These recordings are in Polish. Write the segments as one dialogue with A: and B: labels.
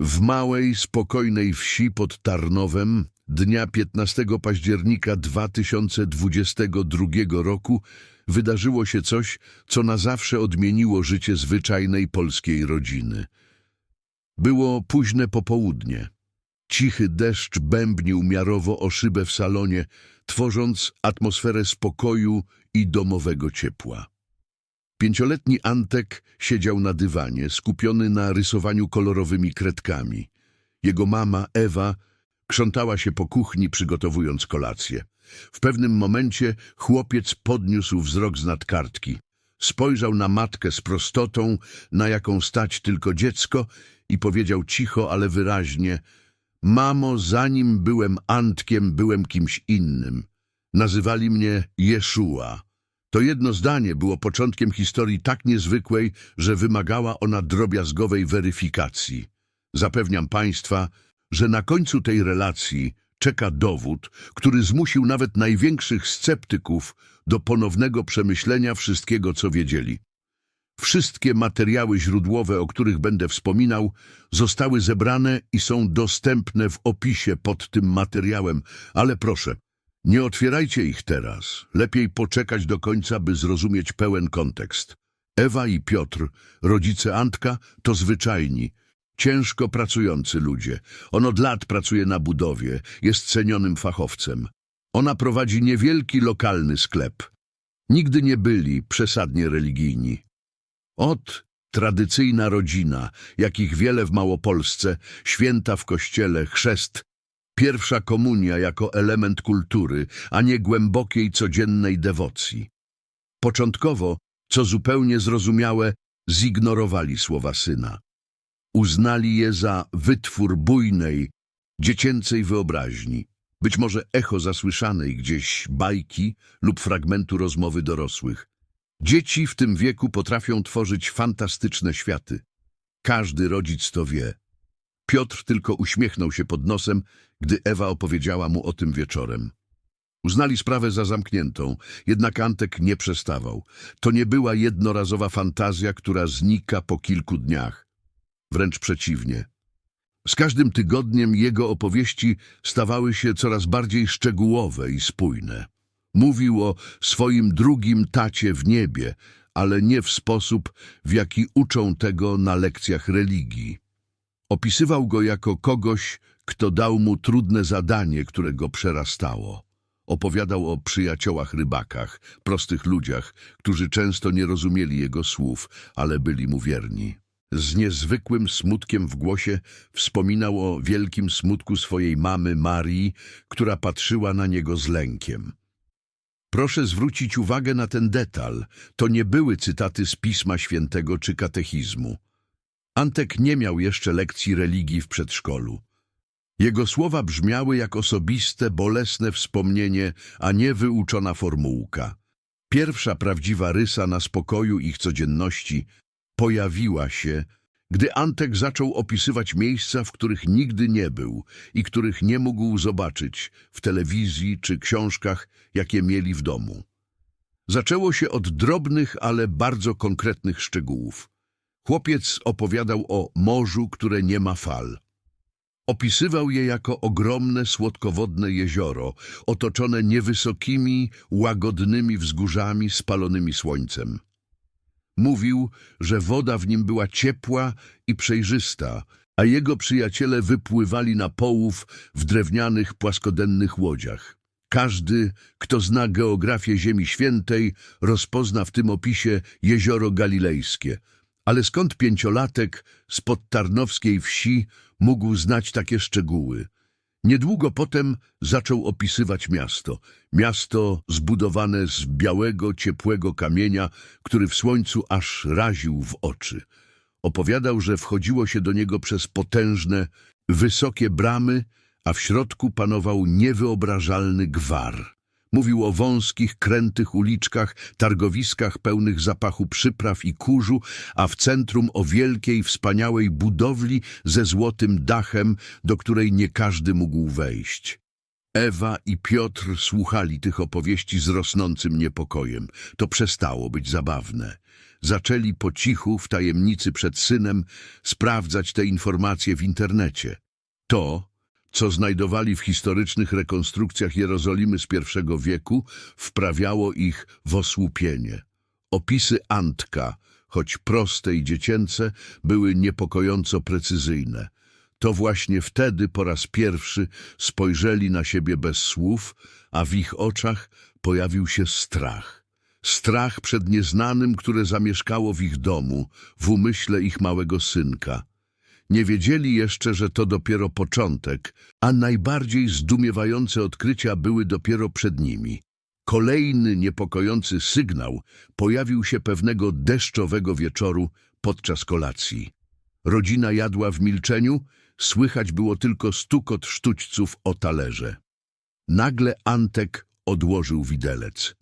A: W małej, spokojnej wsi pod Tarnowem dnia 15 października 2022 roku wydarzyło się coś, co na zawsze odmieniło życie zwyczajnej polskiej rodziny. Było późne popołudnie. Cichy deszcz bębnił miarowo o szybę w salonie, tworząc atmosferę spokoju i domowego ciepła. Pięcioletni Antek siedział na dywanie, skupiony na rysowaniu kolorowymi kredkami. Jego mama, Ewa, krzątała się po kuchni, przygotowując kolację. W pewnym momencie chłopiec podniósł wzrok z nadkartki. Spojrzał na matkę z prostotą, na jaką stać tylko dziecko i powiedział cicho, ale wyraźnie Mamo, zanim byłem Antkiem, byłem kimś innym. Nazywali mnie Jeszua. To jedno zdanie było początkiem historii tak niezwykłej, że wymagała ona drobiazgowej weryfikacji. Zapewniam Państwa, że na końcu tej relacji czeka dowód, który zmusił nawet największych sceptyków do ponownego przemyślenia wszystkiego, co wiedzieli. Wszystkie materiały źródłowe, o których będę wspominał, zostały zebrane i są dostępne w opisie pod tym materiałem, ale proszę, nie otwierajcie ich teraz. Lepiej poczekać do końca, by zrozumieć pełen kontekst. Ewa i Piotr, rodzice Antka, to zwyczajni, ciężko pracujący ludzie. On od lat pracuje na budowie, jest cenionym fachowcem. Ona prowadzi niewielki lokalny sklep. Nigdy nie byli przesadnie religijni. Od tradycyjna rodzina, jakich wiele w Małopolsce, święta w kościele, chrzest, pierwsza komunia jako element kultury, a nie głębokiej codziennej dewocji. Początkowo, co zupełnie zrozumiałe, zignorowali słowa syna. Uznali je za wytwór bujnej, dziecięcej wyobraźni, być może echo zasłyszanej gdzieś bajki lub fragmentu rozmowy dorosłych. Dzieci w tym wieku potrafią tworzyć fantastyczne światy. Każdy rodzic to wie. Piotr tylko uśmiechnął się pod nosem, gdy Ewa opowiedziała mu o tym wieczorem. Uznali sprawę za zamkniętą, jednak Antek nie przestawał. To nie była jednorazowa fantazja, która znika po kilku dniach. Wręcz przeciwnie. Z każdym tygodniem jego opowieści stawały się coraz bardziej szczegółowe i spójne. Mówił o swoim drugim tacie w niebie, ale nie w sposób, w jaki uczą tego na lekcjach religii. Opisywał go jako kogoś, kto dał mu trudne zadanie, które go przerastało. Opowiadał o przyjaciołach rybakach, prostych ludziach, którzy często nie rozumieli jego słów, ale byli mu wierni. Z niezwykłym smutkiem w głosie wspominał o wielkim smutku swojej mamy Marii, która patrzyła na niego z lękiem. Proszę zwrócić uwagę na ten detal. To nie były cytaty z Pisma Świętego czy katechizmu. Antek nie miał jeszcze lekcji religii w przedszkolu. Jego słowa brzmiały jak osobiste, bolesne wspomnienie, a nie wyuczona formułka. Pierwsza prawdziwa rysa na spokoju ich codzienności pojawiła się, gdy Antek zaczął opisywać miejsca, w których nigdy nie był i których nie mógł zobaczyć w telewizji czy książkach, jakie mieli w domu. Zaczęło się od drobnych, ale bardzo konkretnych szczegółów. Chłopiec opowiadał o morzu, które nie ma fal. Opisywał je jako ogromne, słodkowodne jezioro, otoczone niewysokimi, łagodnymi wzgórzami spalonymi słońcem. Mówił, że woda w nim była ciepła i przejrzysta, a jego przyjaciele wypływali na połów w drewnianych, płaskodennych łodziach. Każdy, kto zna geografię Ziemi Świętej, rozpozna w tym opisie jezioro galilejskie. Ale skąd pięciolatek z podtarnowskiej wsi mógł znać takie szczegóły? Niedługo potem zaczął opisywać miasto. Miasto zbudowane z białego, ciepłego kamienia, który w słońcu aż raził w oczy. Opowiadał, że wchodziło się do niego przez potężne, wysokie bramy, a w środku panował niewyobrażalny gwar. Mówił o wąskich, krętych uliczkach, targowiskach pełnych zapachu przypraw i kurzu, a w centrum o wielkiej, wspaniałej budowli ze złotym dachem, do której nie każdy mógł wejść. Ewa i Piotr słuchali tych opowieści z rosnącym niepokojem. To przestało być zabawne. zaczęli po cichu, w tajemnicy przed synem, sprawdzać te informacje w internecie. To, co znajdowali w historycznych rekonstrukcjach Jerozolimy z I wieku, wprawiało ich w osłupienie. Opisy Antka, choć proste i dziecięce, były niepokojąco precyzyjne. To właśnie wtedy po raz pierwszy spojrzeli na siebie bez słów, a w ich oczach pojawił się strach. Strach przed nieznanym, które zamieszkało w ich domu, w umyśle ich małego synka. Nie wiedzieli jeszcze, że to dopiero początek, a najbardziej zdumiewające odkrycia były dopiero przed nimi. Kolejny niepokojący sygnał pojawił się pewnego deszczowego wieczoru podczas kolacji. Rodzina jadła w milczeniu, słychać było tylko stukot sztućców o talerze. Nagle Antek odłożył widelec.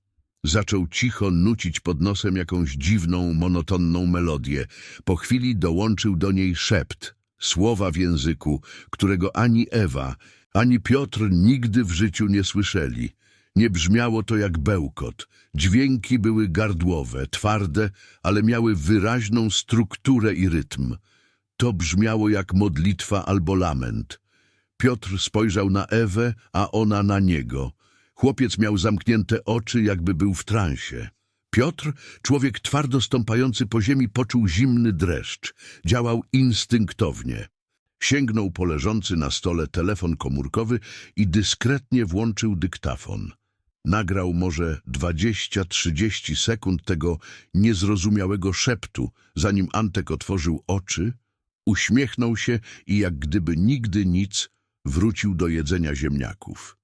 A: Zaczął cicho nucić pod nosem jakąś dziwną, monotonną melodię. Po chwili dołączył do niej szept, słowa w języku, którego ani Ewa, ani Piotr nigdy w życiu nie słyszeli. Nie brzmiało to jak bełkot. Dźwięki były gardłowe, twarde, ale miały wyraźną strukturę i rytm. To brzmiało jak modlitwa albo lament. Piotr spojrzał na Ewę, a ona na niego. Chłopiec miał zamknięte oczy, jakby był w transie. Piotr, człowiek twardo stąpający po ziemi, poczuł zimny dreszcz. Działał instynktownie. Sięgnął po leżący na stole telefon komórkowy i dyskretnie włączył dyktafon. Nagrał może 20-30 sekund tego niezrozumiałego szeptu, zanim Antek otworzył oczy, uśmiechnął się i jak gdyby nigdy nic wrócił do jedzenia ziemniaków.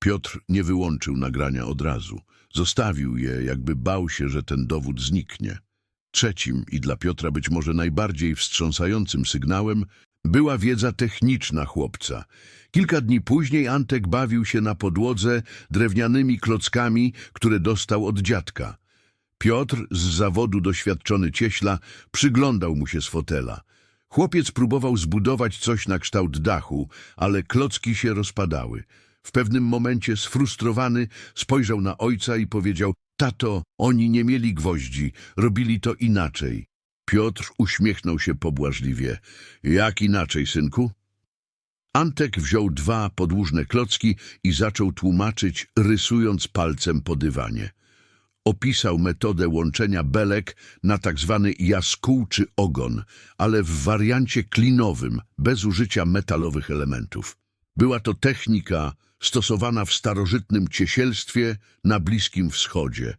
A: Piotr nie wyłączył nagrania od razu. Zostawił je, jakby bał się, że ten dowód zniknie. Trzecim i dla Piotra być może najbardziej wstrząsającym sygnałem była wiedza techniczna chłopca. Kilka dni później Antek bawił się na podłodze drewnianymi klockami, które dostał od dziadka. Piotr, z zawodu doświadczony cieśla, przyglądał mu się z fotela. Chłopiec próbował zbudować coś na kształt dachu, ale klocki się rozpadały. W pewnym momencie sfrustrowany spojrzał na ojca i powiedział Tato, oni nie mieli gwoździ, robili to inaczej. Piotr uśmiechnął się pobłażliwie. Jak inaczej, synku? Antek wziął dwa podłużne klocki i zaczął tłumaczyć, rysując palcem po dywanie. Opisał metodę łączenia belek na tak zwany jaskółczy ogon, ale w wariancie klinowym, bez użycia metalowych elementów. Była to technika stosowana w starożytnym ciesielstwie na Bliskim Wschodzie,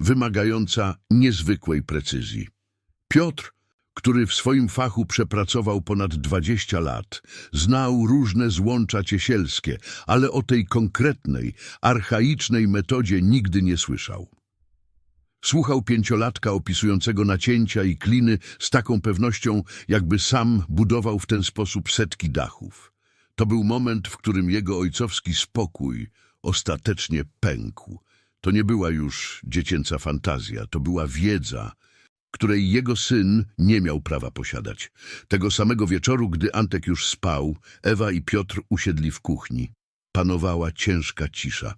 A: wymagająca niezwykłej precyzji. Piotr, który w swoim fachu przepracował ponad 20 lat, znał różne złącza ciesielskie, ale o tej konkretnej, archaicznej metodzie nigdy nie słyszał. Słuchał pięciolatka opisującego nacięcia i kliny z taką pewnością, jakby sam budował w ten sposób setki dachów. To był moment, w którym jego ojcowski spokój ostatecznie pękł. To nie była już dziecięca fantazja, to była wiedza, której jego syn nie miał prawa posiadać. Tego samego wieczoru, gdy Antek już spał, Ewa i Piotr usiedli w kuchni. Panowała ciężka cisza.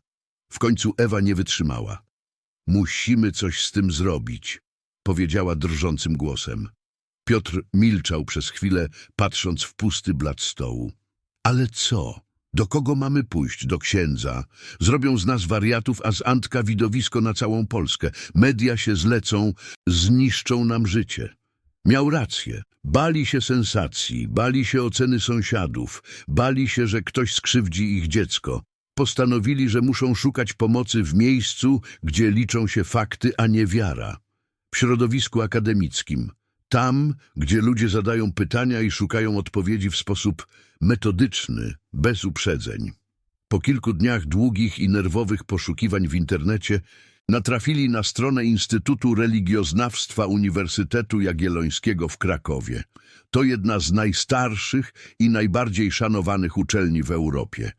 A: W końcu Ewa nie wytrzymała. Musimy coś z tym zrobić, powiedziała drżącym głosem. Piotr milczał przez chwilę, patrząc w pusty blat stołu. Ale co? Do kogo mamy pójść? Do księdza. Zrobią z nas wariatów, a z Antka widowisko na całą Polskę. Media się zlecą, zniszczą nam życie. Miał rację. Bali się sensacji, bali się oceny sąsiadów, bali się, że ktoś skrzywdzi ich dziecko. Postanowili, że muszą szukać pomocy w miejscu, gdzie liczą się fakty, a nie wiara. W środowisku akademickim. Tam, gdzie ludzie zadają pytania i szukają odpowiedzi w sposób metodyczny, bez uprzedzeń. Po kilku dniach długich i nerwowych poszukiwań w internecie natrafili na stronę Instytutu Religioznawstwa Uniwersytetu Jagiellońskiego w Krakowie. To jedna z najstarszych i najbardziej szanowanych uczelni w Europie.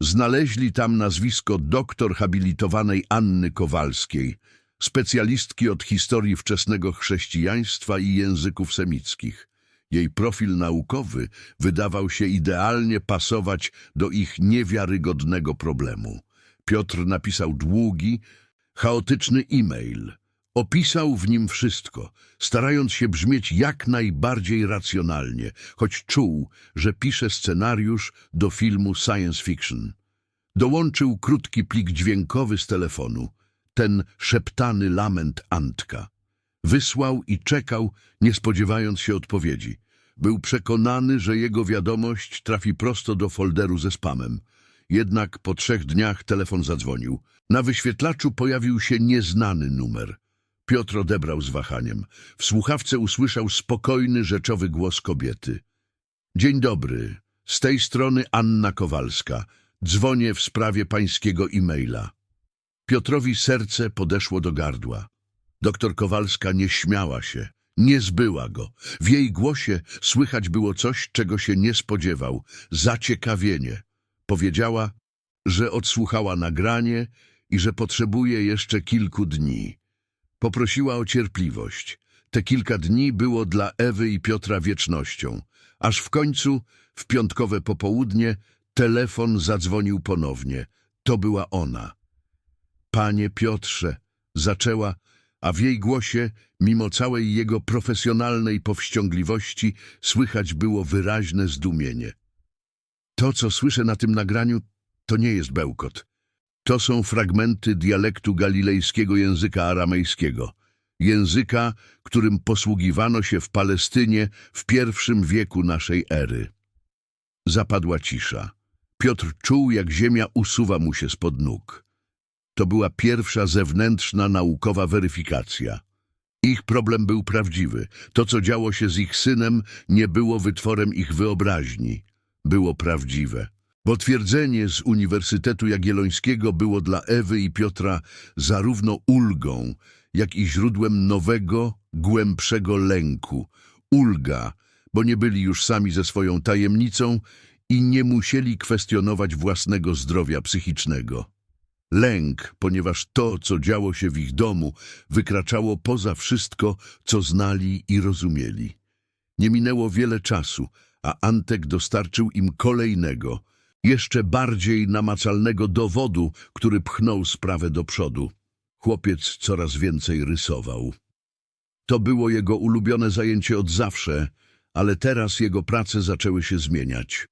A: Znaleźli tam nazwisko doktor habilitowanej Anny Kowalskiej, specjalistki od historii wczesnego chrześcijaństwa i języków semickich. Jej profil naukowy wydawał się idealnie pasować do ich niewiarygodnego problemu. Piotr napisał długi, chaotyczny e-mail, Opisał w nim wszystko, starając się brzmieć jak najbardziej racjonalnie, choć czuł, że pisze scenariusz do filmu science fiction. Dołączył krótki plik dźwiękowy z telefonu, ten szeptany lament Antka. Wysłał i czekał, nie spodziewając się odpowiedzi. Był przekonany, że jego wiadomość trafi prosto do folderu ze spamem. Jednak po trzech dniach telefon zadzwonił. Na wyświetlaczu pojawił się nieznany numer. Piotr odebrał z wahaniem. W słuchawce usłyszał spokojny, rzeczowy głos kobiety. Dzień dobry. Z tej strony Anna Kowalska. Dzwonię w sprawie pańskiego e-maila. Piotrowi serce podeszło do gardła. Doktor Kowalska nie śmiała się, nie zbyła go. W jej głosie słychać było coś, czego się nie spodziewał. Zaciekawienie. Powiedziała, że odsłuchała nagranie i że potrzebuje jeszcze kilku dni. Poprosiła o cierpliwość. Te kilka dni było dla Ewy i Piotra wiecznością. Aż w końcu, w piątkowe popołudnie, telefon zadzwonił ponownie. To była ona. Panie Piotrze, zaczęła, a w jej głosie, mimo całej jego profesjonalnej powściągliwości, słychać było wyraźne zdumienie. To, co słyszę na tym nagraniu, to nie jest bełkot. To są fragmenty dialektu galilejskiego języka aramejskiego, języka, którym posługiwano się w Palestynie w pierwszym wieku naszej ery. Zapadła cisza. Piotr czuł, jak ziemia usuwa mu się spod nóg. To była pierwsza zewnętrzna naukowa weryfikacja. Ich problem był prawdziwy. To, co działo się z ich synem, nie było wytworem ich wyobraźni. Było prawdziwe. Potwierdzenie z Uniwersytetu Jagiellońskiego było dla Ewy i Piotra zarówno ulgą, jak i źródłem nowego, głębszego lęku. Ulga, bo nie byli już sami ze swoją tajemnicą i nie musieli kwestionować własnego zdrowia psychicznego. Lęk, ponieważ to, co działo się w ich domu, wykraczało poza wszystko, co znali i rozumieli. Nie minęło wiele czasu, a Antek dostarczył im kolejnego, jeszcze bardziej namacalnego dowodu, który pchnął sprawę do przodu. Chłopiec coraz więcej rysował. To było jego ulubione zajęcie od zawsze, ale teraz jego prace zaczęły się zmieniać.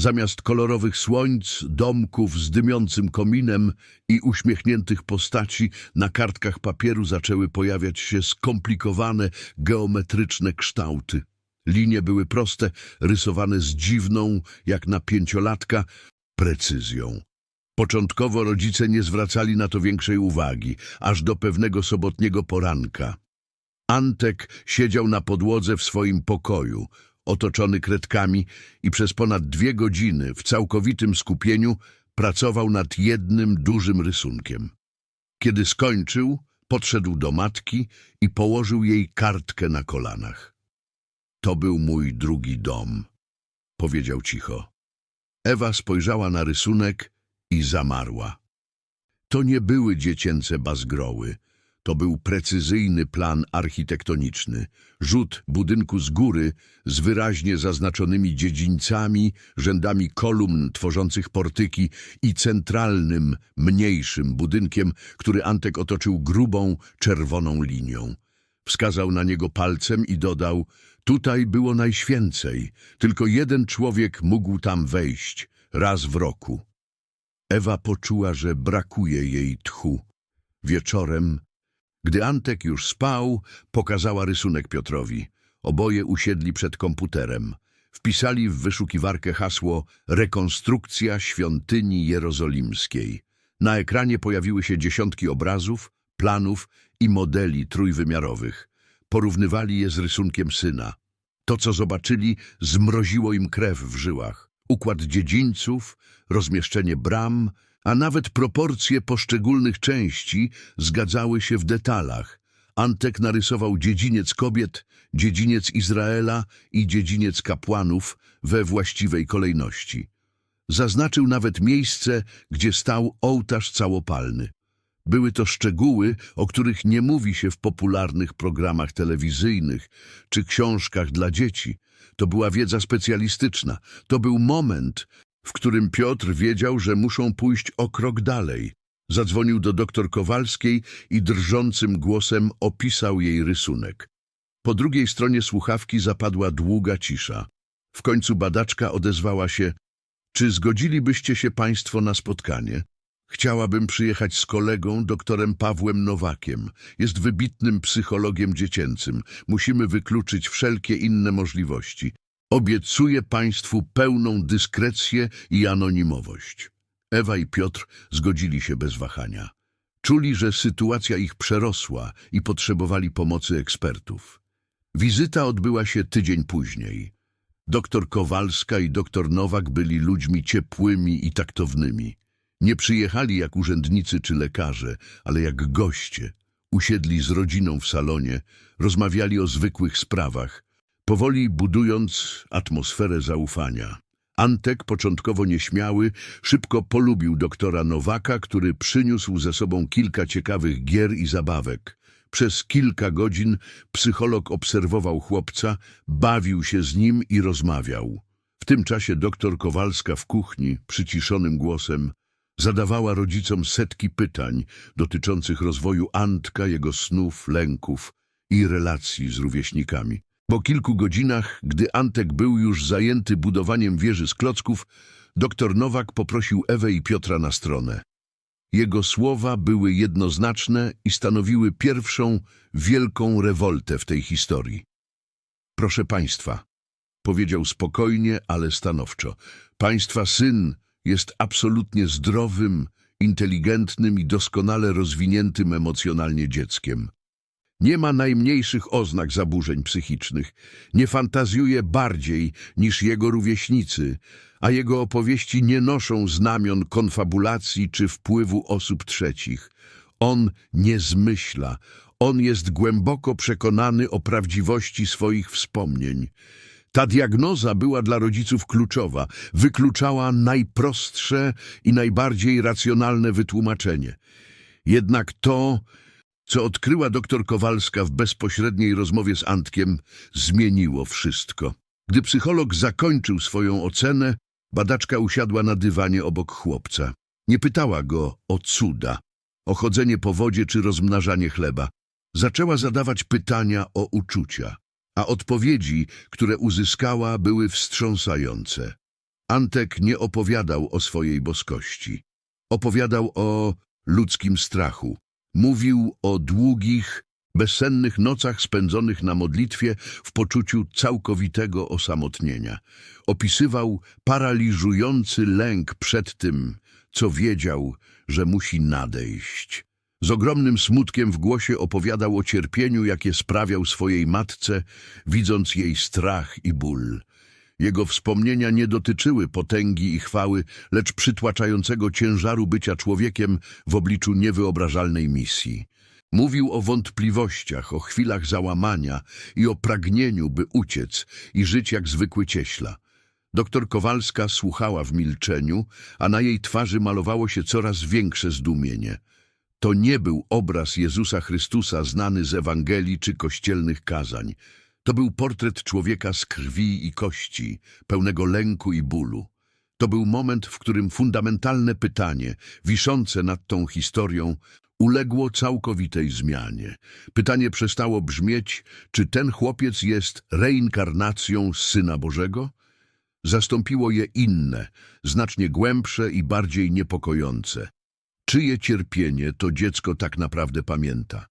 A: Zamiast kolorowych słońc, domków z dymiącym kominem i uśmiechniętych postaci, na kartkach papieru zaczęły pojawiać się skomplikowane, geometryczne kształty. Linie były proste, rysowane z dziwną, jak na pięciolatka, precyzją. Początkowo rodzice nie zwracali na to większej uwagi, aż do pewnego sobotniego poranka. Antek siedział na podłodze w swoim pokoju, otoczony kredkami i przez ponad dwie godziny w całkowitym skupieniu pracował nad jednym dużym rysunkiem. Kiedy skończył, podszedł do matki i położył jej kartkę na kolanach. To był mój drugi dom, powiedział cicho. Ewa spojrzała na rysunek i zamarła. To nie były dziecięce bazgroły. To był precyzyjny plan architektoniczny, rzut budynku z góry z wyraźnie zaznaczonymi dziedzińcami, rzędami kolumn tworzących portyki i centralnym, mniejszym budynkiem, który Antek otoczył grubą, czerwoną linią. Wskazał na niego palcem i dodał, tutaj było najświęcej, tylko jeden człowiek mógł tam wejść, raz w roku. Ewa poczuła, że brakuje jej tchu. Wieczorem gdy Antek już spał, pokazała rysunek Piotrowi. Oboje usiedli przed komputerem. Wpisali w wyszukiwarkę hasło Rekonstrukcja świątyni jerozolimskiej. Na ekranie pojawiły się dziesiątki obrazów, planów i modeli trójwymiarowych. Porównywali je z rysunkiem syna. To, co zobaczyli, zmroziło im krew w żyłach. Układ dziedzińców, rozmieszczenie bram, a nawet proporcje poszczególnych części zgadzały się w detalach. Antek narysował dziedziniec kobiet, dziedziniec Izraela i dziedziniec kapłanów we właściwej kolejności. Zaznaczył nawet miejsce, gdzie stał ołtarz całopalny. Były to szczegóły, o których nie mówi się w popularnych programach telewizyjnych czy książkach dla dzieci. To była wiedza specjalistyczna. To był moment, w którym Piotr wiedział, że muszą pójść o krok dalej. Zadzwonił do doktor Kowalskiej i drżącym głosem opisał jej rysunek. Po drugiej stronie słuchawki zapadła długa cisza. W końcu badaczka odezwała się – czy zgodzilibyście się państwo na spotkanie? Chciałabym przyjechać z kolegą, doktorem Pawłem Nowakiem. Jest wybitnym psychologiem dziecięcym. Musimy wykluczyć wszelkie inne możliwości. Obiecuję państwu pełną dyskrecję i anonimowość. Ewa i Piotr zgodzili się bez wahania. Czuli, że sytuacja ich przerosła i potrzebowali pomocy ekspertów. Wizyta odbyła się tydzień później. Doktor Kowalska i doktor Nowak byli ludźmi ciepłymi i taktownymi. Nie przyjechali jak urzędnicy czy lekarze, ale jak goście. Usiedli z rodziną w salonie, rozmawiali o zwykłych sprawach, powoli budując atmosferę zaufania. Antek, początkowo nieśmiały, szybko polubił doktora Nowaka, który przyniósł ze sobą kilka ciekawych gier i zabawek. Przez kilka godzin psycholog obserwował chłopca, bawił się z nim i rozmawiał. W tym czasie doktor Kowalska w kuchni, przyciszonym głosem, zadawała rodzicom setki pytań dotyczących rozwoju Antka, jego snów, lęków i relacji z rówieśnikami. Po kilku godzinach, gdy Antek był już zajęty budowaniem wieży z klocków, doktor Nowak poprosił Ewę i Piotra na stronę. Jego słowa były jednoznaczne i stanowiły pierwszą wielką rewoltę w tej historii. Proszę państwa, powiedział spokojnie, ale stanowczo, państwa syn jest absolutnie zdrowym, inteligentnym i doskonale rozwiniętym emocjonalnie dzieckiem. Nie ma najmniejszych oznak zaburzeń psychicznych, nie fantazjuje bardziej niż jego rówieśnicy, a jego opowieści nie noszą znamion konfabulacji czy wpływu osób trzecich. On nie zmyśla, on jest głęboko przekonany o prawdziwości swoich wspomnień. Ta diagnoza była dla rodziców kluczowa, wykluczała najprostsze i najbardziej racjonalne wytłumaczenie. Jednak to, co odkryła doktor Kowalska w bezpośredniej rozmowie z Antkiem, zmieniło wszystko. Gdy psycholog zakończył swoją ocenę, badaczka usiadła na dywanie obok chłopca. Nie pytała go o cuda, o chodzenie po wodzie czy rozmnażanie chleba. Zaczęła zadawać pytania o uczucia, a odpowiedzi, które uzyskała, były wstrząsające. Antek nie opowiadał o swojej boskości. Opowiadał o ludzkim strachu. Mówił o długich, bezsennych nocach spędzonych na modlitwie w poczuciu całkowitego osamotnienia. Opisywał paraliżujący lęk przed tym, co wiedział, że musi nadejść. Z ogromnym smutkiem w głosie opowiadał o cierpieniu, jakie sprawiał swojej matce, widząc jej strach i ból. Jego wspomnienia nie dotyczyły potęgi i chwały, lecz przytłaczającego ciężaru bycia człowiekiem w obliczu niewyobrażalnej misji. Mówił o wątpliwościach, o chwilach załamania i o pragnieniu, by uciec i żyć jak zwykły cieśla. Doktor Kowalska słuchała w milczeniu, a na jej twarzy malowało się coraz większe zdumienie. To nie był obraz Jezusa Chrystusa znany z Ewangelii czy kościelnych kazań. To był portret człowieka z krwi i kości, pełnego lęku i bólu. To był moment, w którym fundamentalne pytanie, wiszące nad tą historią, uległo całkowitej zmianie. Pytanie przestało brzmieć, czy ten chłopiec jest reinkarnacją Syna Bożego? Zastąpiło je inne, znacznie głębsze i bardziej niepokojące. Czyje cierpienie to dziecko tak naprawdę pamięta?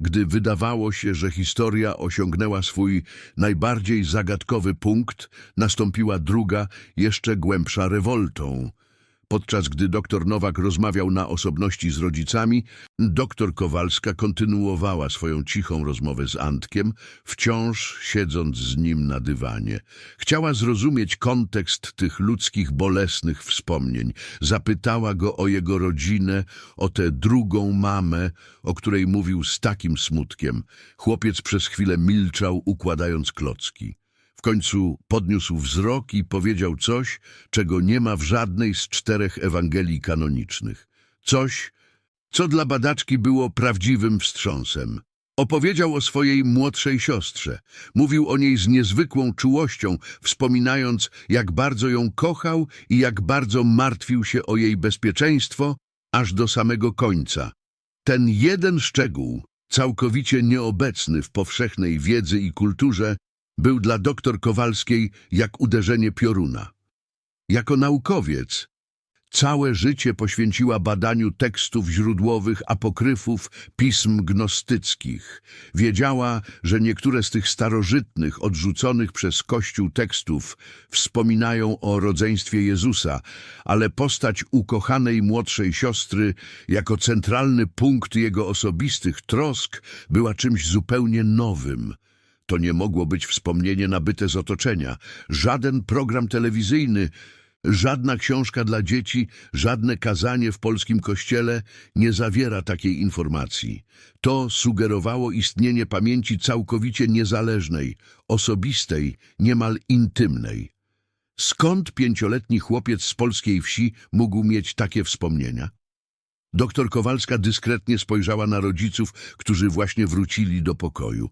A: Gdy wydawało się, że historia osiągnęła swój najbardziej zagadkowy punkt, nastąpiła druga, jeszcze głębsza rewoltą. Podczas gdy doktor Nowak rozmawiał na osobności z rodzicami, doktor Kowalska kontynuowała swoją cichą rozmowę z Antkiem, wciąż siedząc z nim na dywanie. Chciała zrozumieć kontekst tych ludzkich, bolesnych wspomnień. Zapytała go o jego rodzinę, o tę drugą mamę, o której mówił z takim smutkiem. Chłopiec przez chwilę milczał, układając klocki. W końcu podniósł wzrok i powiedział coś, czego nie ma w żadnej z czterech Ewangelii kanonicznych. Coś, co dla badaczki było prawdziwym wstrząsem. Opowiedział o swojej młodszej siostrze. Mówił o niej z niezwykłą czułością, wspominając, jak bardzo ją kochał i jak bardzo martwił się o jej bezpieczeństwo aż do samego końca. Ten jeden szczegół, całkowicie nieobecny w powszechnej wiedzy i kulturze, był dla doktor Kowalskiej jak uderzenie pioruna. Jako naukowiec całe życie poświęciła badaniu tekstów źródłowych, apokryfów, pism gnostyckich. Wiedziała, że niektóre z tych starożytnych, odrzuconych przez Kościół tekstów wspominają o rodzeństwie Jezusa, ale postać ukochanej młodszej siostry jako centralny punkt jego osobistych trosk była czymś zupełnie nowym. To nie mogło być wspomnienie nabyte z otoczenia. Żaden program telewizyjny, żadna książka dla dzieci, żadne kazanie w polskim kościele nie zawiera takiej informacji. To sugerowało istnienie pamięci całkowicie niezależnej, osobistej, niemal intymnej. Skąd pięcioletni chłopiec z polskiej wsi mógł mieć takie wspomnienia? Doktor Kowalska dyskretnie spojrzała na rodziców, którzy właśnie wrócili do pokoju.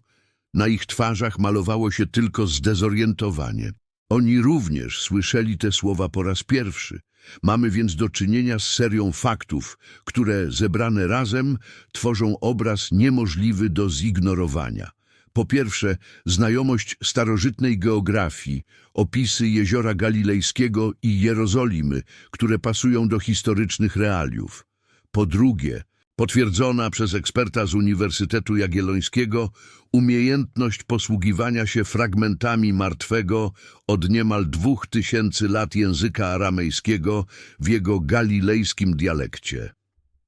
A: Na ich twarzach malowało się tylko zdezorientowanie. Oni również słyszeli te słowa po raz pierwszy. Mamy więc do czynienia z serią faktów, które zebrane razem tworzą obraz niemożliwy do zignorowania. Po pierwsze, znajomość starożytnej geografii, opisy jeziora Galilejskiego i Jerozolimy, które pasują do historycznych realiów. Po drugie, potwierdzona przez eksperta z Uniwersytetu Jagiellońskiego umiejętność posługiwania się fragmentami martwego od niemal dwóch tysięcy lat języka aramejskiego w jego galilejskim dialekcie.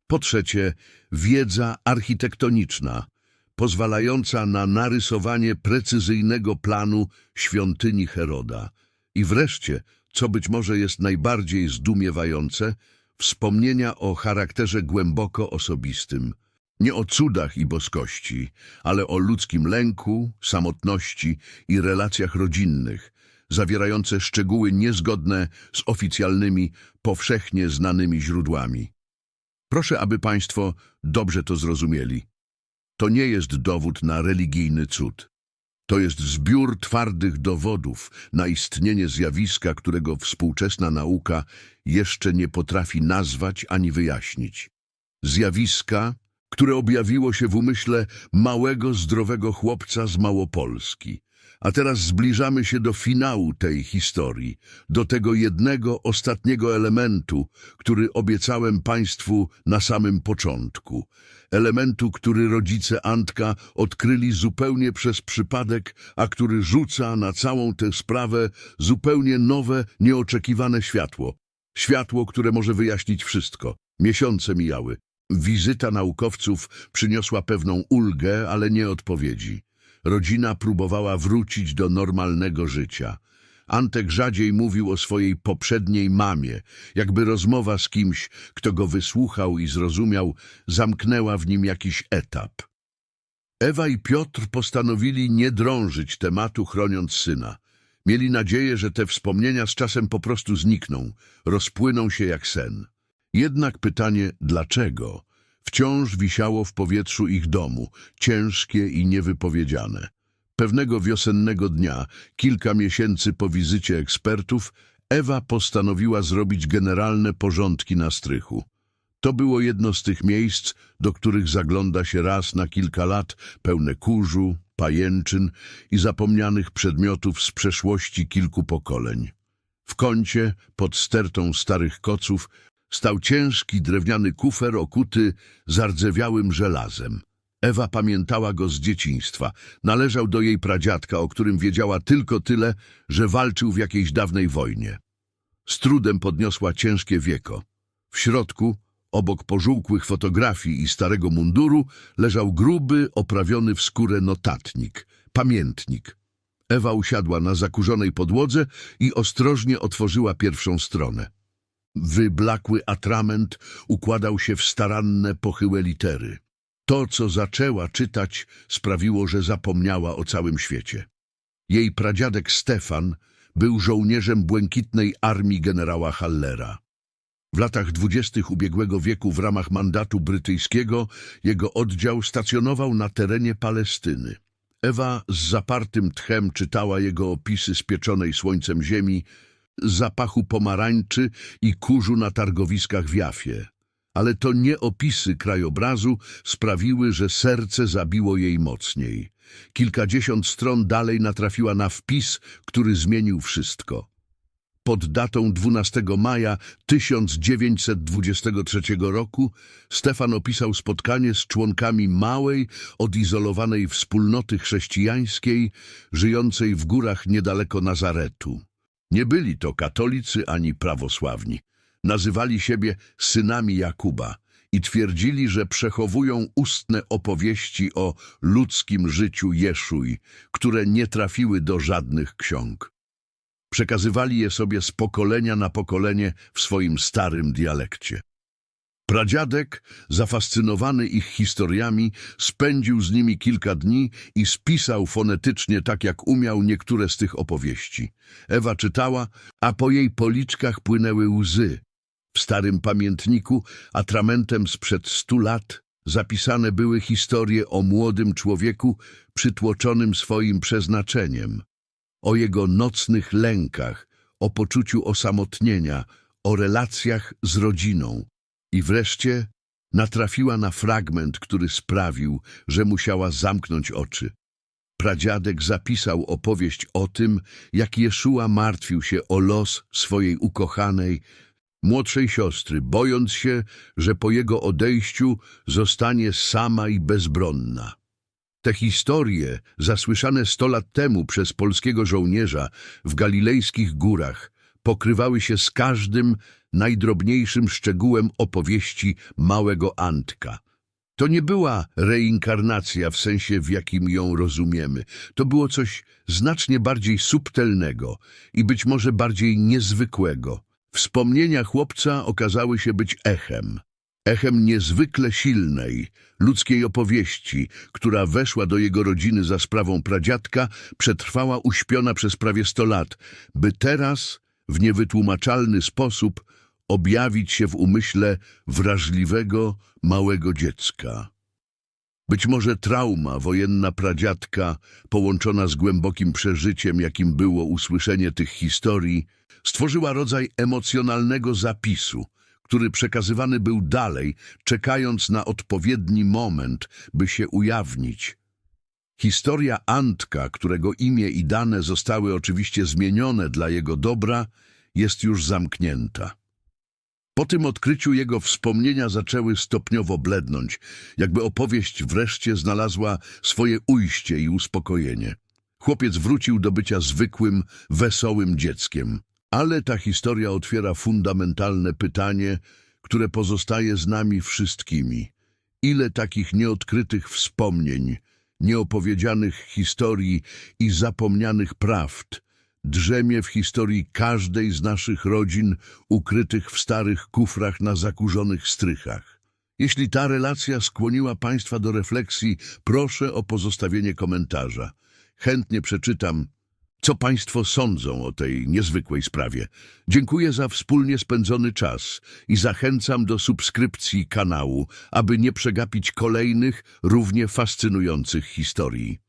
A: Po trzecie, wiedza architektoniczna, pozwalająca na narysowanie precyzyjnego planu świątyni Heroda. I wreszcie, co być może jest najbardziej zdumiewające, wspomnienia o charakterze głęboko osobistym. Nie o cudach i boskości, ale o ludzkim lęku, samotności i relacjach rodzinnych, zawierające szczegóły niezgodne z oficjalnymi, powszechnie znanymi źródłami. Proszę, aby Państwo dobrze to zrozumieli. To nie jest dowód na religijny cud. To jest zbiór twardych dowodów na istnienie zjawiska, którego współczesna nauka jeszcze nie potrafi nazwać ani wyjaśnić. Zjawiska, które objawiło się w umyśle małego, zdrowego chłopca z Małopolski. A teraz zbliżamy się do finału tej historii, do tego jednego, ostatniego elementu, który obiecałem Państwu na samym początku. Elementu, który rodzice Antka odkryli zupełnie przez przypadek, a który rzuca na całą tę sprawę zupełnie nowe, nieoczekiwane światło. Światło, które może wyjaśnić wszystko. Miesiące mijały. Wizyta naukowców przyniosła pewną ulgę, ale nie odpowiedzi. Rodzina próbowała wrócić do normalnego życia. Antek rzadziej mówił o swojej poprzedniej mamie, jakby rozmowa z kimś, kto go wysłuchał i zrozumiał, zamknęła w nim jakiś etap. Ewa i Piotr postanowili nie drążyć tematu, chroniąc syna. Mieli nadzieję, że te wspomnienia z czasem po prostu znikną, rozpłyną się jak sen. Jednak pytanie dlaczego wciąż wisiało w powietrzu ich domu, ciężkie i niewypowiedziane. Pewnego wiosennego dnia, kilka miesięcy po wizycie ekspertów, Ewa postanowiła zrobić generalne porządki na strychu. To było jedno z tych miejsc, do których zagląda się raz na kilka lat, pełne kurzu, pajęczyn i zapomnianych przedmiotów z przeszłości kilku pokoleń. W kącie, pod stertą starych koców, stał ciężki drewniany kufer okuty zardzewiałym żelazem. Ewa pamiętała go z dzieciństwa. Należał do jej pradziadka, o którym wiedziała tylko tyle, że walczył w jakiejś dawnej wojnie. Z trudem podniosła ciężkie wieko. W środku, obok pożółkłych fotografii i starego munduru, leżał gruby, oprawiony w skórę notatnik, pamiętnik. Ewa usiadła na zakurzonej podłodze i ostrożnie otworzyła pierwszą stronę. Wyblakły atrament układał się w staranne, pochyłe litery. To, co zaczęła czytać, sprawiło, że zapomniała o całym świecie. Jej pradziadek Stefan był żołnierzem błękitnej armii generała Hallera. W latach dwudziestych ubiegłego wieku w ramach mandatu brytyjskiego jego oddział stacjonował na terenie Palestyny. Ewa z zapartym tchem czytała jego opisy spieczonej słońcem ziemi, zapachu pomarańczy i kurzu na targowiskach w Jafie. ale to nie opisy krajobrazu sprawiły, że serce zabiło jej mocniej. Kilkadziesiąt stron dalej natrafiła na wpis, który zmienił wszystko. Pod datą 12 maja 1923 roku Stefan opisał spotkanie z członkami małej, odizolowanej wspólnoty chrześcijańskiej, żyjącej w górach niedaleko Nazaretu. Nie byli to katolicy ani prawosławni. Nazywali siebie synami Jakuba i twierdzili, że przechowują ustne opowieści o ludzkim życiu Jeszuj, które nie trafiły do żadnych ksiąg. Przekazywali je sobie z pokolenia na pokolenie w swoim starym dialekcie. Pradziadek, zafascynowany ich historiami, spędził z nimi kilka dni i spisał fonetycznie tak jak umiał niektóre z tych opowieści. Ewa czytała, a po jej policzkach płynęły łzy. W starym pamiętniku, atramentem sprzed stu lat, zapisane były historie o młodym człowieku przytłoczonym swoim przeznaczeniem, o jego nocnych lękach, o poczuciu osamotnienia, o relacjach z rodziną. I wreszcie natrafiła na fragment, który sprawił, że musiała zamknąć oczy. Pradziadek zapisał opowieść o tym, jak Jeszua martwił się o los swojej ukochanej, młodszej siostry, bojąc się, że po jego odejściu zostanie sama i bezbronna. Te historie, zasłyszane sto lat temu przez polskiego żołnierza w galilejskich górach, pokrywały się z każdym najdrobniejszym szczegółem opowieści małego Antka. To nie była reinkarnacja w sensie, w jakim ją rozumiemy. To było coś znacznie bardziej subtelnego i być może bardziej niezwykłego. Wspomnienia chłopca okazały się być echem. Echem niezwykle silnej, ludzkiej opowieści, która weszła do jego rodziny za sprawą pradziadka, przetrwała uśpiona przez prawie sto lat, by teraz, w niewytłumaczalny sposób, objawić się w umyśle wrażliwego, małego dziecka. Być może trauma wojenna pradziadka, połączona z głębokim przeżyciem, jakim było usłyszenie tych historii, stworzyła rodzaj emocjonalnego zapisu, który przekazywany był dalej, czekając na odpowiedni moment, by się ujawnić. Historia Antka, którego imię i dane zostały oczywiście zmienione dla jego dobra, jest już zamknięta. Po tym odkryciu jego wspomnienia zaczęły stopniowo blednąć, jakby opowieść wreszcie znalazła swoje ujście i uspokojenie. Chłopiec wrócił do bycia zwykłym, wesołym dzieckiem. Ale ta historia otwiera fundamentalne pytanie, które pozostaje z nami wszystkimi. Ile takich nieodkrytych wspomnień, nieopowiedzianych historii i zapomnianych prawd drzemie w historii każdej z naszych rodzin ukrytych w starych kufrach na zakurzonych strychach. Jeśli ta relacja skłoniła Państwa do refleksji, proszę o pozostawienie komentarza. Chętnie przeczytam, co Państwo sądzą o tej niezwykłej sprawie. Dziękuję za wspólnie spędzony czas i zachęcam do subskrypcji kanału, aby nie przegapić kolejnych, równie fascynujących historii.